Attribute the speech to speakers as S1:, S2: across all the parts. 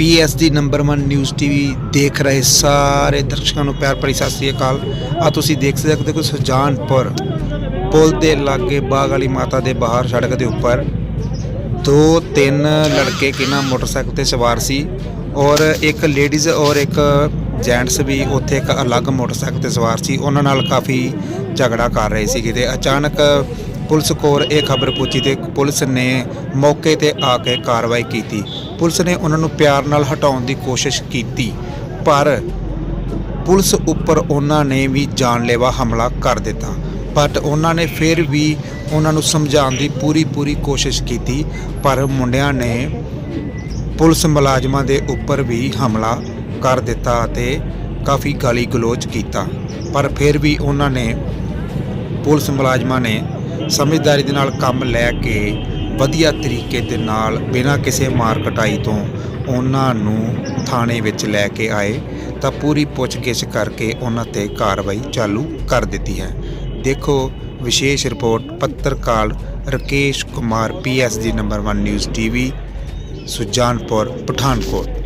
S1: ਪੀਐਸਡੀ number 1 news TV ਦੇਖ ਰਹੇ ਸਾਰੇ ਦਰਸ਼ਕਾਂ ਨੂੰ ਪਿਆਰ ਭਰੀ ਸਤਿ ਸ੍ਰੀ ਅਕਾਲ। ਆ ਤੁਸੀਂ ਦੇਖ ਸਕਦੇ ਹੋ ਸੁਜਾਨਪੁਰ, ਪੁਲ ਦੇ ਲਾਗੇ ਬਾਗ ਵਾਲੀ ਮਾਤਾ ਦੇ ਬਾਹਰ ਸੜਕ ਦੇ ਉੱਪਰ ਦੋ ਤਿੰਨ ਲੜਕੇ ਕਿਨਾਂ ਮੋਟਰਸਾਈਕਲ ਤੇ ਸਵਾਰ ਸੀ ਔਰ ਇੱਕ ਲੇਡੀਜ਼ ਔਰ ਇੱਕ ਜੈਂਟਸ ਵੀ ਉੱਥੇ ਇੱਕ ਅਲੱਗ ਮੋਟਰਸਾਈਕਲ ਤੇ ਸਵਾਰ ਸੀ। ਉਹਨਾਂ ਨਾਲ ਕਾਫੀ ਝਗੜਾ ਕਰ ਰਹੇ ਸੀ ਤੇ ਅਚਾਨਕ ਪੁਲਿਸ ਕੋਲ ਇਹ ਖਬਰ ਪੁੱਜੀ ਤੇ ਪੁਲਿਸ ਨੇ ਮੌਕੇ ਤੇ ਆ ਕੇ ਕਾਰਵਾਈ ਕੀਤੀ। ਪੁਲਿਸ ਨੇ ਉਹਨਾਂ ਨੂੰ ਪਿਆਰ ਨਾਲ ਹਟਾਉਣ ਦੀ ਕੋਸ਼ਿਸ਼ ਕੀਤੀ, ਪਰ ਪੁਲਿਸ ਉੱਪਰ ਉਹਨਾਂ ਨੇ ਵੀ ਜਾਨਲੇਵਾ ਹਮਲਾ ਕਰ ਦਿੱਤਾ। ਬਟ ਉਹਨਾਂ ਨੇ ਫਿਰ ਵੀ ਉਹਨਾਂ ਨੂੰ ਸਮਝਾਉਣ ਦੀ ਪੂਰੀ ਪੂਰੀ ਕੋਸ਼ਿਸ਼ ਕੀਤੀ, ਪਰ ਮੁੰਡਿਆਂ ਨੇ ਪੁਲਿਸ ਮੁਲਾਜ਼ਮਾਂ ਦੇ ਉੱਪਰ ਵੀ ਹਮਲਾ ਕਰ ਦਿੱਤਾ ਅਤੇ ਕਾਫੀ ਗਾਲੀ ਗਲੋਚ ਕੀਤਾ। ਪਰ ਫਿਰ ਵੀ ਉਹਨਾਂ ਨੇ ਪੁਲਿਸ ਮੁਲਾਜ਼ਮਾਂ ਨੇ ਸਮਝਦਾਰੀ ਦੇ ਨਾਲ ਕੰਮ ਲੈ ਕੇ ਵਧੀਆ ਤਰੀਕੇ ਦੇ ਨਾਲ ਬਿਨਾਂ ਕਿਸੇ ਮਾਰ ਕਟਾਈ ਤੋਂ ਉਹਨਾਂ ਨੂੰ ਥਾਣੇ ਵਿੱਚ ਲੈ ਕੇ ਆਏ ਤਾਂ ਪੂਰੀ ਪੁੱਛਗਿੱਛ ਕਰਕੇ ਉਹਨਾਂ ਤੇ ਕਾਰਵਾਈ ਚਾਲੂ ਕਰ ਦਿੱਤੀ ਹੈ। ਦੇਖੋ ਵਿਸ਼ੇਸ਼ ਰਿਪੋਰਟ ਪੱਤਰਕਾਰ Rakesh Kumar PSD number 1 news TV Sujanpur, Pathankot.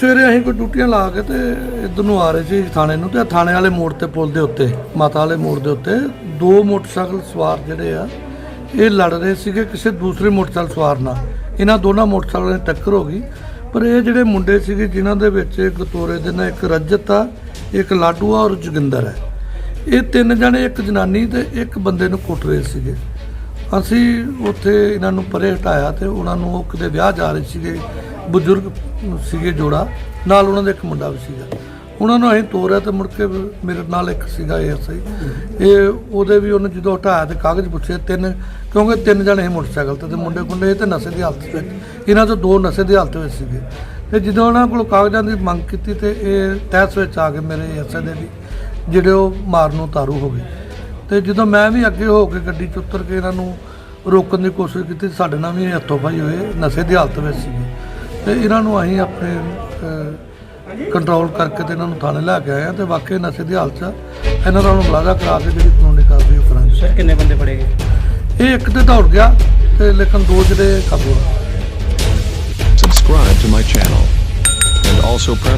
S2: ਸਵੇਰੇ ਅਸੀਂ ਕੋਈ ਡਿਊਟੀਆਂ ਲਾ ਕੇ ਤੇ ਇੱਧਰ ਨੂੰ ਆ ਰਹੇ ਸੀ ਥਾਣੇ ਨੂੰ ਤੇ ਥਾਣੇ ਵਾਲੇ ਮੋੜ ਤੇ ਪੁਲ ਦੇ ਉੱਤੇ, ਮਾਤਾ ਵਾਲੇ ਮੋੜ ਦੇ ਉੱਤੇ ਦੋ ਮੋਟਰਸਾਈਕਲ ਸਵਾਰ ਜਿਹੜੇ ਆ, ਇਹ ਲੜ ਰਹੇ ਸੀਗੇ ਕਿਸੇ ਦੂਸਰੇ ਮੋਟਰਸਾਈਕਲ ਸਵਾਰ ਨਾਲ। ਇਹਨਾਂ ਦੋਨਾਂ ਮੋਟਰਸਾਈਕਲਾਂ ਦੀ ਟੱਕਰ ਹੋ ਗਈ, ਪਰ ਇਹ ਜਿਹੜੇ ਮੁੰਡੇ ਸੀਗੇ ਜਿਨ੍ਹਾਂ ਦੇ ਵਿੱਚ ਇੱਕ ਤੋਰੇ ਦੇ ਨਾਲ ਇੱਕ ਰਜਤ ਆ, ਇੱਕ ਲਾਡੂ ਆ ਔਰ ਜੋਗਿੰਦਰ ਹੈ ਇਹ ਤਿੰਨ ਜਣੇ, ਇੱਕ ਜਨਾਨੀ ਤੇ ਇੱਕ ਬੰਦੇ ਨੂੰ ਕੁੱਟ ਰਹੇ ਸੀਗੇ। ਅਸੀਂ ਉੱਥੇ ਇਹਨਾਂ ਨੂੰ ਪਰੇ ਹਟਾਇਆ ਤੇ ਉਹਨਾਂ ਨੂੰ ਉਹ ਕਿਤੇ ਵਿਆਹ ਜਾ ਰਹੇ ਸੀਗੇ। ਬਜ਼ੁਰਗ ਸੀਗੇ ਜੋੜਾ, ਨਾਲ ਉਹਨਾਂ ਦਾ ਇੱਕ ਮੁੰਡਾ ਵੀ ਸੀਗਾ। ਉਹਨਾਂ ਨੂੰ ਅਸੀਂ ਤੋਰਿਆ ਤੇ ਮੁੜ ਕੇ ਮੇਰੇ ਨਾਲ ਇੱਕ ਸੀਗਾ ਐਸਆਈ ਇਹ ਉਹਦੇ ਵੀ ਉਹਨੇ ਜਦੋਂ ਹਟਾਇਆ ਤੇ ਕਾਗਜ਼ ਪੁੱਛੇ ਤਿੰਨ, ਕਿਉਂਕਿ ਤਿੰਨ ਜਣੇ ਸੀ ਮੋਟਰਸਾਈਕਲ ਤੇ ਤੇ ਮੁੰਡੇ ਕੁੰਡੇ ਇਹ ਤੇ ਨਸ਼ੇ ਦੀ ਹਾਲਤ ਵਿੱਚ। ਇਹਨਾਂ ਤੋਂ ਦੋ ਨਸ਼ੇ ਦੀ ਹਾਲਤ ਵਿੱਚ ਸੀਗੇ। ਤੇ ਜਦੋਂ ਉਹਨਾਂ ਕੋਲ ਕਾਗਜ਼ਾਂ ਦੀ ਮੰਗ ਕੀਤੀ ਤੇ ਇਹ ਤਹਿਸ ਵਿੱਚ ਆ ਕੇ ਮੇਰੇ ਐਸਆਈ ਦੇ ਵੀ, ਜਿਹੜੇ ਉਹ ਮਾਰਨ ਨੂੰ ਤਾਰੂ ਹੋ ਗਏ। ਤੇ ਜਦੋਂ ਮੈਂ ਵੀ ਅੱਗੇ ਹੋ ਕੇ ਗੱਡੀ 'ਚ ਉਤਰ ਕੇ ਇਹਨਾਂ ਨੂੰ ਰੋਕਣ ਦੀ ਕੋਸ਼ਿਸ਼ ਕੀਤੀ, ਸਾਡੇ ਨਾਲ ਵੀ ਇਹ ਹੱਥੋਂ ਪਾਈ ਹੋਏ ਨਸ਼ੇ ਦੀ ਹਾਲਤ ਵਿੱਚ ਸੀਗੇ। ਤੇ ਇਹਨਾਂ ਨੂੰ ਅਸੀਂ ਆਪਣੇ ਕੰਟਰੋਲ ਕਰਕੇ ਤੇ ਇਹਨਾਂ ਨੂੰ ਥਾਣੇ ਲੈ ਕੇ ਆਏ ਆ ਤੇ ਵਾਕਈ ਨਸ਼ੇ ਦੀ ਹਾਲਤ 'ਚ ਆ। ਇਹਨਾਂ ਦਾ ਮੁਲਾਜ਼ਾ ਕਰਾ ਕੇ ਜਿਹੜੀ ਕਾਨੂੰਨੀ ਕਾਰਵਾਈ ਉਹ ਕਰਾਂਗੇ
S3: ਸਰ ਕਿੰਨੇ ਬੰਦੇ ਫੜੇ ਗਏ
S2: ਇਹ ਇੱਕ ਤੇ ਦੌੜ ਗਿਆ ਤੇ ਲੇਕਿਨ ਦੋ ਜਿਹੜੇ ਕਾਬੂ ਆ
S4: subscribe to my channel and also press